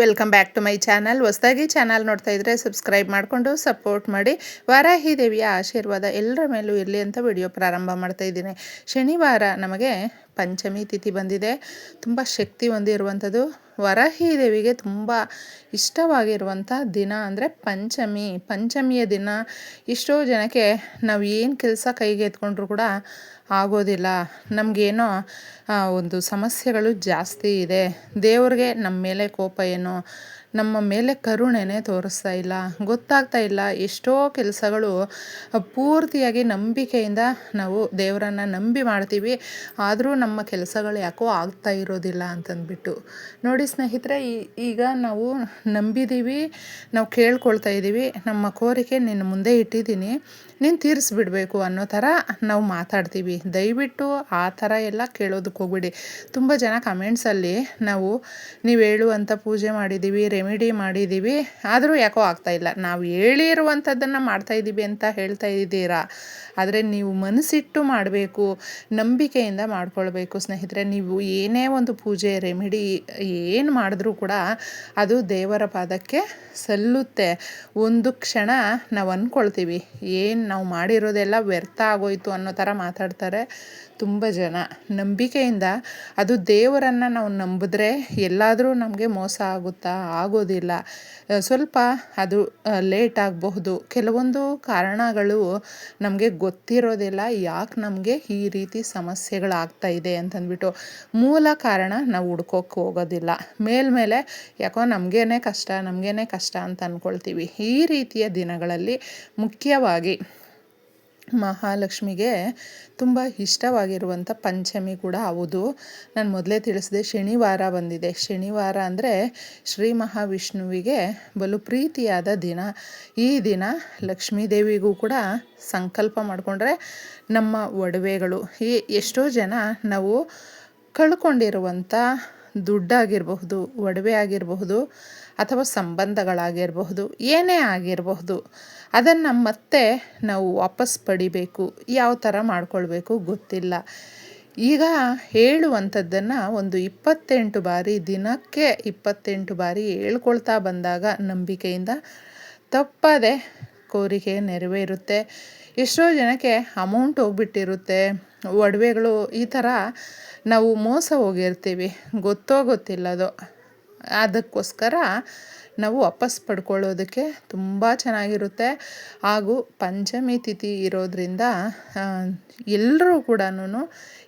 Welcome back to my channel. ಹೊಸದಾಗಿ channel ನೋಡ್ತಾ ಇದ್ರೆ ಸಬ್ಸ್ಕ್ರೈಬ್ ಮಾಡಿಕೊಂಡು ಸಪೋರ್ಟ್ ಮಾಡಿ. ವಾರಾಹಿ ದೇವಿಯ ಆಶೀರ್ವಾದ ಎಲ್ಲರ ಮೇಲೂ ಇರಲಿ ಅಂತ ವಿಡಿಯೋ ಪ್ರಾರಂಭ ಮಾಡ್ತಾ ಇದ್ದೀನಿ. ಶನಿವಾರ ನಮಗೆ ಪಂಚಮಿ ತಿಥಿ ಬಂದಿದೆ. ತುಂಬ ಶಕ್ತಿ ಹೊಂದಿರುವಂಥದ್ದು. ವರಾಹಿ ದೇವಿಗೆ ತುಂಬ ಇಷ್ಟವಾಗಿರುವಂಥ ದಿನ ಅಂದರೆ ಪಂಚಮಿ. ಪಂಚಮಿಯ ದಿನ ಎಷ್ಟೋ ಜನಕ್ಕೆ ನಾವು ಏನು ಕೆಲಸ ಕೈಗೆ ಎತ್ಕೊಂಡ್ರು ಕೂಡ ಆಗೋದಿಲ್ಲ. ನಮಗೇನೋ ಒಂದು ಸಮಸ್ಯೆಗಳು ಜಾಸ್ತಿ ಇದೆ. ದೇವ್ರಿಗೆ ನಮ್ಮ ಮೇಲೆ ಕೋಪ ಏನೋ, ನಮ್ಮ ಮೇಲೆ ಕರುಣೆನೇ ತೋರಿಸ್ತಾ ಇಲ್ಲ, ಗೊತ್ತಾಗ್ತಾ ಇಲ್ಲ. ಎಷ್ಟೋ ಕೆಲಸಗಳು ಪೂರ್ತಿಯಾಗಿ ನಂಬಿಕೆಯಿಂದ ನಾವು ದೇವರನ್ನು ನಂಬಿ ಮಾಡ್ತೀವಿ. ಆದರೂ ನಮ್ಮ ಕೆಲಸಗಳು ಯಾಕೋ ಆಗ್ತಾ ಇರೋದಿಲ್ಲ ಅಂತಂದ್ಬಿಟ್ಟು. ನೋಡಿ ಸ್ನೇಹಿತರೆ ಈಗ ನಾವು ನಂಬಿದ್ದೀವಿ ನಾವು ಕೇಳ್ಕೊಳ್ತಾ ಇದ್ದೀವಿ ನಮ್ಮ ಕೋರಿಕೆ ನಿನ್ನ ಮುಂದೆ ಇಟ್ಟಿದ್ದೀನಿ. ನೀನು ತೀರಿಸ್ಬಿಡ್ಬೇಕು ಅನ್ನೋ ಥರ ನಾವು ಮಾತಾಡ್ತೀವಿ. ದಯವಿಟ್ಟು ಆ ಥರ ಎಲ್ಲ ಕೇಳೋದಕ್ಕೆ ಹೋಗ್ಬಿಡಿ. ತುಂಬ ಜನ ಕಮೆಂಟ್ಸಲ್ಲಿ ನಾವು, ನೀವು ಹೇಳುವಂಥ ಪೂಜೆ ಮಾಡಿದ್ದೀವಿ ರೆಮಿಡಿ ಮಾಡಿದ್ದೀವಿ ಆದರೂ ಯಾಕೋ ಆಗ್ತಾಯಿಲ್ಲ ನಾವು ಹೇಳಿರುವಂಥದ್ದನ್ನು ಮಾಡ್ತಾಯಿದ್ದೀವಿ ಅಂತ ಹೇಳ್ತಾ ಇದ್ದೀರಾ? ಆದರೆ ನೀವು ಮನಸ್ಸಿಟ್ಟು ಮಾಡಬೇಕು, ನಂಬಿಕೆಯಿಂದ ಮಾಡ್ಕೊಳ್ಬೇಕು ಸ್ನೇಹಿತರೆ. ನೀವು ಏನೇ ಒಂದು ಪೂಜೆ ರೆಮಿಡಿ ಏನು ಮಾಡಿದ್ರೂ ಕೂಡ ಅದು ದೇವರ ಪಾದಕ್ಕೆ ಸಲ್ಲುತ್ತೆ. ಒಂದು ಕ್ಷಣ ನಾವು ಅಂದ್ಕೊಳ್ತೀವಿ ಏನು ನಾವು ಮಾಡಿರೋದೆಲ್ಲ ವ್ಯರ್ಥ ಆಗೋಯ್ತು ಅನ್ನೋ ಥರ ಮಾತಾಡ್ತಾರೆ ತುಂಬ ಜನ. ನಂಬಿಕೆಯಿಂದ ಅದು ದೇವರನ್ನು ನಾವು ನಂಬಿದ್ರೆ ಎಲ್ಲಾದರೂ ನಮಗೆ ಮೋಸ ಆಗುತ್ತಾ? ಆಗೋದಿಲ್ಲ. ಸ್ವಲ್ಪ ಅದು ಲೇಟ್ ಆಗಬಹುದು. ಕೆಲವೊಂದು ಕಾರಣಗಳು ನಮಗೆ ಗೊತ್ತಿರೋದಿಲ್ಲ. ಯಾಕೆ ನಮಗೆ ಈ ರೀತಿ ಸಮಸ್ಯೆಗಳಾಗ್ತಾ ಇದೆ ಅಂತಂದ್ಬಿಟ್ಟು ಮೂಲ ಕಾರಣ ನಾವು ಹುಡ್ಕೋಕ್ಕೆ ಹೋಗೋದಿಲ್ಲ. ಮೇಲ್ಮೇಲೆ ಯಾಕೋ ನಮಗೇನೆ ಕಷ್ಟ ನಮಗೇನೆ ಕಷ್ಟ ಅಂತ ಅಂದ್ಕೊಳ್ತೀವಿ ಈ ರೀತಿಯ ದಿನಗಳಲ್ಲಿ ಮುಖ್ಯವಾಗಿ ಮಹಾಲಕ್ಷ್ಮಿಗೆ ತುಂಬ ಇಷ್ಟವಾಗಿರುವಂಥ ಪಂಚಮಿ ಕೂಡ ಹೌದು. ನಾನು ಮೊದಲೇ ತಿಳಿಸಿದೆ ಶನಿವಾರ ಬಂದಿದೆ. ಶನಿವಾರ ಅಂದರೆ ಶ್ರೀ ಮಹಾವಿಷ್ಣುವಿಗೆ ಬಲು ಪ್ರೀತಿಯಾದ ದಿನ. ಈ ದಿನ ಲಕ್ಷ್ಮೀ ದೇವಿಗೂ ಕೂಡ ಸಂಕಲ್ಪ ಮಾಡಿಕೊಂಡ್ರೆ ನಮ್ಮ ಒಡವೆಗಳು. ಈ ಎಷ್ಟೋ ಜನ ನಾವು ಕಳ್ಕೊಂಡಿರುವಂಥ ದುಡ್ಡಾಗಿರಬಹುದು, ಒಡವೆ ಆಗಿರಬಹುದು ಅಥವಾ ಸಂಬಂಧಗಳಾಗಿರಬಹುದು, ಏನೇ ಆಗಿರಬಹುದು, ಅದನ್ನು ಮತ್ತೆ ನಾವು ವಾಪಸ್ ಪಡಿಬೇಕು. ಯಾವ ಥರ ಮಾಡ್ಕೊಳ್ಬೇಕು ಗೊತ್ತಿಲ್ಲ. ಈಗ ಹೇಳುವಂಥದ್ದನ್ನು ಒಂದು ಇಪ್ಪತ್ತೆಂಟು ಬಾರಿ, ದಿನಕ್ಕೆ ಇಪ್ಪತ್ತೆಂಟು ಬಾರಿ ಹೇಳ್ಕೊಳ್ತಾ ಬಂದಾಗ ನಂಬಿಕೆಯಿಂದ ತಪ್ಪದೆ ಕೋರಿಕೆ ನೆರವೇರುತ್ತೆ. ಎಷ್ಟೋ ಜನಕ್ಕೆ ಅಮೌಂಟ್ ಹೋಗ್ಬಿಟ್ಟಿರುತ್ತೆ. ಒಡವೆಗಳು ಈ ಥರ ನಾವು ಮೋಸ ಹೋಗಿರ್ತೀವಿ. ಗೊತ್ತೋ ಗೊತ್ತಿಲ್ಲದೋ. ಅದಕ್ಕೋಸ್ಕರ ನಾವು ವಾಪಸ್ ಪಡ್ಕೊಳ್ಳೋದಕ್ಕೆ ತುಂಬ ಚೆನ್ನಾಗಿರುತ್ತೆ. ಹಾಗೂ ಪಂಚಮಿ ತಿಥಿ ಇರೋದರಿಂದ ಎಲ್ಲರೂ ಕೂಡ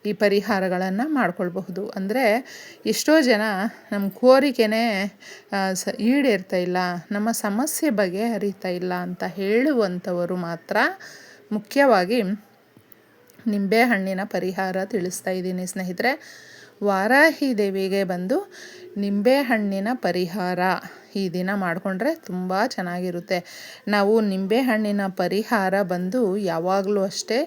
ಈ ಪರಿಹಾರಗಳನ್ನು ಮಾಡ್ಕೊಳ್ಬಹುದು. ಅಂದರೆ ಎಷ್ಟೋ ಜನ ನಮ್ಮ ಕೋರಿಕೆನೇ ಸ, ಈಡೇರ್ತಾ ಇಲ್ಲ, ನಮ್ಮ ಸಮಸ್ಯೆ ಬಗೆಹರಿತಾ ಇಲ್ಲ ಅಂತ ಹೇಳುವಂಥವರು ಮಾತ್ರ ಮುಖ್ಯವಾಗಿ ನಿಂಬೆಹಣ್ಣಿನ ಪರಿಹಾರ ತಿಳಿಸ್ತಾ ಇದ್ದೀನಿ ಸ್ನೇಹಿತರೆ. ವಾರಾಹಿ ದೇವಿಗೆ ಬಂದು ನಿಂಬೆಹಣ್ಣಿನ ಪರಿಹಾರ ಈ ದಿನ ಮಾಡಿಕೊಂಡ್ರೆ ತುಂಬ ಚೆನ್ನಾಗಿರುತ್ತೆ. ನಾವು ನಿಂಬೆಹಣ್ಣಿನ ಪರಿಹಾರ ಬಂದು ಯಾವಾಗಲೂ ಅಷ್ಟೇ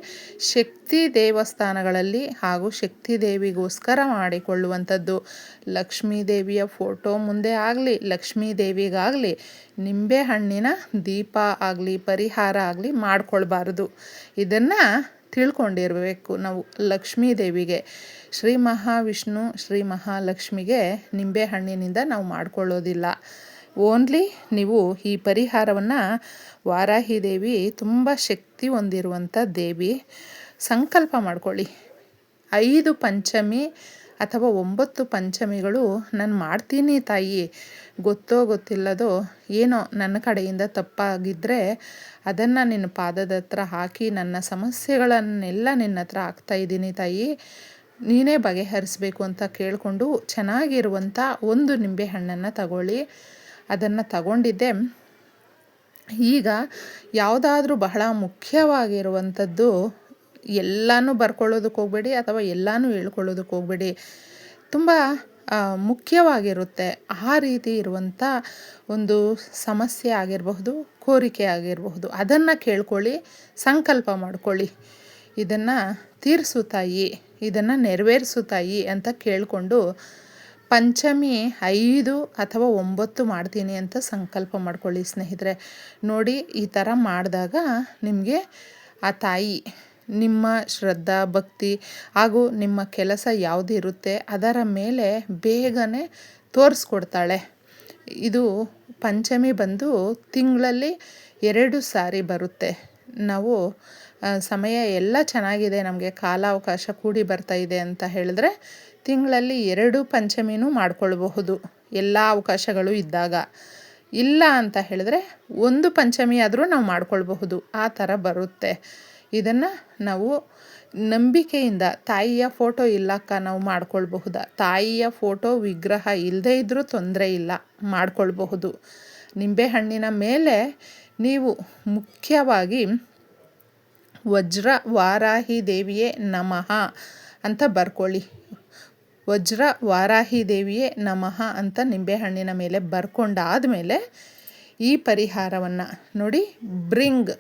ಶಕ್ತಿ ದೇವಸ್ಥಾನಗಳಲ್ಲಿ ಹಾಗೂ ಶಕ್ತಿ ದೇವಿಗೋಸ್ಕರ ಮಾಡಿಕೊಳ್ಳುವಂಥದ್ದು. ಲಕ್ಷ್ಮೀ ದೇವಿಯ ಫೋಟೋ ಮುಂದೆ ಆಗಲಿ, ಲಕ್ಷ್ಮೀ ದೇವಿಗಾಗಲಿ ನಿಂಬೆಹಣ್ಣಿನ ದೀಪ ಆಗಲಿ, ಪರಿಹಾರ ಆಗಲಿ ಮಾಡಿಕೊಳ್ಬಾರ್ದು. ಇದನ್ನು ತಿಳ್ಕೊಂಡಿರಬೇಕು. ನಾವು ಲಕ್ಷ್ಮೀ ದೇವಿಗೆ ಶ್ರೀ ಮಹಾವಿಷ್ಣು, ಶ್ರೀ ಮಹಾಲಕ್ಷ್ಮಿಗೆ ನಿಂಬೆಹಣ್ಣಿನಿಂದ ನಾವು ಮಾಡ್ಕೊಳ್ಳೋದಿಲ್ಲ. ಓನ್ಲಿ ನೀವು ಈ ಪರಿಹಾರವನ್ನು ವಾರಾಹಿ ದೇವಿ ತುಂಬ ಶಕ್ತಿ ಹೊಂದಿರುವಂಥ ದೇವಿ, ಸಂಕಲ್ಪ ಮಾಡ್ಕೊಳ್ಳಿ. ಐದು ಪಂಚಮಿ ಅಥವಾ ಒಂಬತ್ತು ಪಂಚಮಿಗಳು ನಾನು ಮಾಡ್ತೀನಿ ತಾಯಿ. ಗೊತ್ತೋ ಗೊತ್ತಿಲ್ಲದೋ ಏನೋ ನನ್ನ ಕಡೆಯಿಂದ ತಪ್ಪಾಗಿದ್ದರೆ ಅದನ್ನು ನಿನ್ನ ಪಾದದ ಹತ್ರ ಹಾಕಿ ನನ್ನ ಸಮಸ್ಯೆಗಳನ್ನೆಲ್ಲ ನಿನ್ನ ಹತ್ರ ಇದ್ದೀನಿ ತಾಯಿ. ನೀನೇ ಬಗೆಹರಿಸ್ಬೇಕು ಅಂತ ಕೇಳಿಕೊಂಡು ಚೆನ್ನಾಗಿರುವಂಥ ಒಂದು ನಿಂಬೆ ಹಣ್ಣನ್ನು ತಗೊಳ್ಳಿ. ಅದನ್ನು ತಗೊಂಡಿದ್ದೆ. ಈಗ ಯಾವುದಾದ್ರೂ ಬಹಳ ಮುಖ್ಯವಾಗಿರುವಂಥದ್ದು ಎಲ್ಲನೂ ಬರ್ಕೊಳ್ಳೋದಕ್ಕೆ ಹೋಗಬೇಡಿ ಅಥವಾ ಎಲ್ಲನೂ ಹೇಳ್ಕೊಳ್ಳೋದಕ್ಕೆ ಹೋಗಬೇಡಿ. ತುಂಬ ಮುಖ್ಯವಾಗಿರುತ್ತೆ ಆ ರೀತಿ ಇರುವಂಥ ಒಂದು ಸಮಸ್ಯೆ ಆಗಿರಬಹುದು, ಕೋರಿಕೆ ಆಗಿರಬಹುದು. ಅದನ್ನು ಕೇಳ್ಕೊಳ್ಳಿ, ಸಂಕಲ್ಪ ಮಾಡ್ಕೊಳ್ಳಿ. ಇದನ್ನು ತೀರಿಸು ತಾಯಿ, ಇದನ್ನು ನೆರವೇರಿಸು ತಾಯಿ ಅಂತ ಕೇಳಿಕೊಂಡು ಪಂಚಮಿ ಐದು ಅಥವಾ ಒಂಬತ್ತು ಮಾಡ್ತೀನಿ ಅಂತ ಸಂಕಲ್ಪ ಮಾಡ್ಕೊಳ್ಳಿ ಸ್ನೇಹಿತರೆ. ನೋಡಿ, ಈ ಥರ ಮಾಡಿದಾಗ ನಿಮಗೆ ಆ ತಾಯಿ ನಿಮ್ಮ ಶ್ರದ್ಧಾ, ಭಕ್ತಿ ಹಾಗೂ ನಿಮ್ಮ ಕೆಲಸ ಯಾವುದಿರುತ್ತೆ ಅದರ ಮೇಲೆ ಬೇಗನೆ ತೋರಿಸ್ಕೊಡ್ತಾಳೆ. ಇದು ಪಂಚಮಿ ಬಂದು ತಿಂಗಳಲ್ಲಿ ಎರಡು ಸಾರಿ ಬರುತ್ತೆ. ನಾವು ಸಮಯ ಎಲ್ಲ ಚೆನ್ನಾಗಿದೆ, ನಮಗೆ ಕಾಲಾವಕಾಶ ಕೂಡಿ ಬರ್ತಾ ಇದೆ ಅಂತ ಹೇಳಿದ್ರೆ ತಿಂಗಳಲ್ಲಿ ಎರಡು ಪಂಚಮಿನೂ ಮಾಡ್ಕೊಳ್ಬಹುದು, ಎಲ್ಲ ಅವಕಾಶಗಳು ಇದ್ದಾಗ. ಇಲ್ಲ ಅಂತ ಹೇಳಿದ್ರೆ ಒಂದು ಪಂಚಮಿ ಆದರೂ ನಾವು ಮಾಡ್ಕೊಳ್ಬಹುದು, ಆ ಥರ ಬರುತ್ತೆ. ಇದನ್ನು ನಾವು ನಂಬಿಕೆಯಿಂದ ತಾಯಿಯ ಫೋಟೋ ಇಲ್ಲಕ್ಕ ನಾವು ಮಾಡ್ಕೊಳ್ಬಹುದಾ? ತಾಯಿಯ ಫೋಟೋ ವಿಗ್ರಹ ಇಲ್ಲದೇ ಇದ್ದರೂ ತೊಂದರೆ ಇಲ್ಲ, ಮಾಡ್ಕೊಳ್ಬಹುದು. ನಿಂಬೆಹಣ್ಣಿನ ಮೇಲೆ ನೀವು ಮುಖ್ಯವಾಗಿ ವಜ್ರ ವಾರಾಹಿ ದೇವಿಯೇ ನಮಃ ಅಂತ ಬರ್ಕೊಳ್ಳಿ. ವಜ್ರ ವಾರಾಹಿ ದೇವಿಯೇ ನಮಃ ಅಂತ ನಿಂಬೆಹಣ್ಣಿನ ಮೇಲೆ ಬರ್ಕೊಂಡಾದಮೇಲೆ ಈ ಪರಿಹಾರವನ್ನು ನೋಡಿ ಬ್ರಿಂಗ್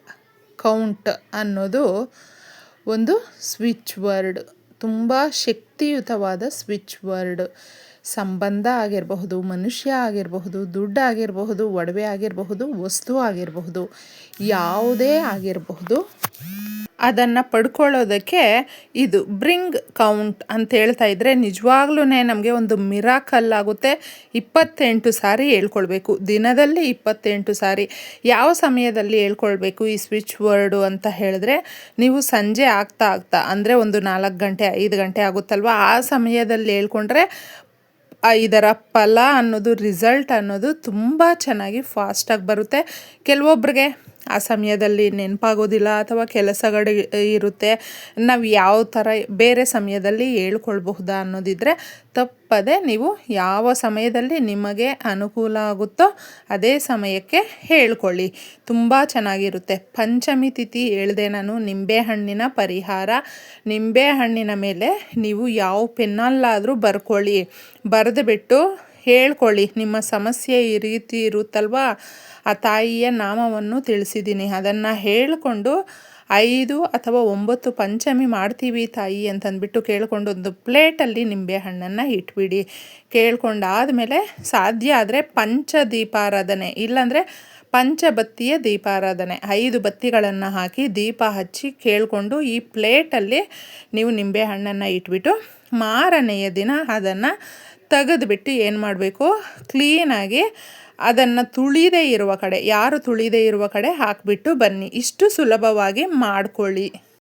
ಕೌಂಟ್ ಅನ್ನೋದು ಒಂದು ಸ್ವಿಚ್ ವರ್ಡ್ ತುಂಬ ಶಕ್ತಿಯುತವಾದ ಸ್ವಿಚ್ ವರ್ಡ್ ಸಂಬಂಧ ಆಗಿರಬಹುದು, ಮನುಷ್ಯ ಆಗಿರಬಹುದು, ದುಡ್ಡು ಆಗಿರಬಹುದು, ಒಡವೆ ಆಗಿರಬಹುದು, ವಸ್ತು ಆಗಿರಬಹುದು, ಯಾವುದೇ ಆಗಿರಬಹುದು. ಅದನ್ನು ಪಡ್ಕೊಳ್ಳೋದಕ್ಕೆ ಇದು ಬ್ರಿಂಗ್ ಕೌಂಟ್ ಅಂತ ಹೇಳ್ತಾ ಇದ್ದರೆ ನಿಜವಾಗ್ಲೂ ನಮಗೆ ಒಂದು ಮಿರಾಕಲ್ ಆಗುತ್ತೆ. ಇಪ್ಪತ್ತೆಂಟು ಸಾರಿ ಹೇಳ್ಕೊಳ್ಬೇಕು. ದಿನದಲ್ಲಿ ಇಪ್ಪತ್ತೆಂಟು ಸಾರಿ. ಯಾವ ಸಮಯದಲ್ಲಿ ಹೇಳ್ಕೊಳ್ಬೇಕು ಈ ಸ್ವಿಚ್ ವರ್ಡು ಅಂತ ಹೇಳಿದ್ರೆ? ನೀವು ಸಂಜೆ ಆಗ್ತಾ ಆಗ್ತಾ, ಅಂದರೆ ಒಂದು ನಾಲ್ಕು ಗಂಟೆ, ಐದು ಗಂಟೆ ಆಗುತ್ತಲ್ವ? ಆ ಸಮಯದಲ್ಲಿ ಹೇಳ್ಕೊಂಡ್ರೆ ಇದರ ಫಲ ಅನ್ನೋದು, ರಿಸಲ್ಟ್ ಅನ್ನೋದು ತುಂಬ ಚೆನ್ನಾಗಿ ಫಾಸ್ಟಾಗಿ ಬರುತ್ತೆ. ಕೆಲವೊಬ್ರಿಗೆ ಆ ಸಮಯದಲ್ಲಿ ನೆನಪಾಗೋದಿಲ್ಲ ಅಥವಾ ಕೆಲಸಗಳು ಇರುತ್ತೆ, ನಾವು ಯಾವ ಥರ ಬೇರೆ ಸಮಯದಲ್ಲಿ ಹೇಳ್ಕೊಳ್ಬಹುದಾ ಅನ್ನೋದಿದ್ದರೆ ತಪ್ಪದೆ ನೀವು ಯಾವ ಸಮಯದಲ್ಲಿ ನಿಮಗೆ ಅನುಕೂಲ ಆಗುತ್ತೋ ಅದೇ ಸಮಯಕ್ಕೆ ಹೇಳ್ಕೊಳ್ಳಿ. ತುಂಬ ಚೆನ್ನಾಗಿರುತ್ತೆ. ಪಂಚಮಿ ತಿಥಿ ಹೇಳಿದೆ ನಾನು ನಿಂಬೆಹಣ್ಣಿನ ಪರಿಹಾರ. ನಿಂಬೆಹಣ್ಣಿನ ಮೇಲೆ ನೀವು ಯಾವ ಪೆನ್ನಲ್ಲಾದರೂ ಬರ್ಕೊಳ್ಳಿ. ಬರೆದು ಬಿಟ್ಟು ಹೇಳ್ಕೊಳ್ಳಿ. ನಿಮ್ಮ ಸಮಸ್ಯೆ ಈ ರೀತಿ ಇರುತ್ತಲ್ವಾ? ಆ ತಾಯಿಯ ನಾಮವನ್ನು ತಿಳಿಸಿದ್ದೀನಿ. ಅದನ್ನು ಹೇಳಿಕೊಂಡು ಐದು ಅಥವಾ ಒಂಬತ್ತು ಪಂಚಮಿ ಮಾಡ್ತೀವಿ ತಾಯಿ ಅಂತಂದ್ಬಿಟ್ಟು ಕೇಳ್ಕೊಂಡು ಒಂದು ಪ್ಲೇಟಲ್ಲಿ ನಿಂಬೆ ಹಣ್ಣನ್ನು ಇಟ್ಬಿಡಿ. ಕೇಳ್ಕೊಂಡಾದಮೇಲೆ ಸಾಧ್ಯ ಆದರೆ ಪಂಚ ದೀಪಾರಾಧನೆ ಇಲ್ಲಾಂದರೆ ಪಂಚಬತ್ತಿಯ ದೀಪಾರಾಧನೆ. ಐದು ಬತ್ತಿಗಳನ್ನು ಹಾಕಿ ದೀಪ ಹಚ್ಚಿ ಕೇಳಿಕೊಂಡು ಈ ಪ್ಲೇಟಲ್ಲಿ ನೀವು ನಿಂಬೆಹಣ್ಣನ್ನು ಇಟ್ಬಿಟ್ಟು ಮಾರನೆಯ ದಿನ ಅದನ್ನು ತೆಗೆದುಬಿಟ್ಟು ಏನು ಮಾಡಬೇಕು? ಕ್ಲೀನಾಗಿ ಅದನ್ನು ತುಳಿದೇ ಇರುವ ಕಡೆ, ಯಾರು ತುಳಿದೇ ಇರುವ ಕಡೆ ಹಾಕಿಬಿಟ್ಟು ಬನ್ನಿ. ಇಷ್ಟು ಸುಲಭವಾಗಿ ಮಾಡ್ಕೊಳ್ಳಿ.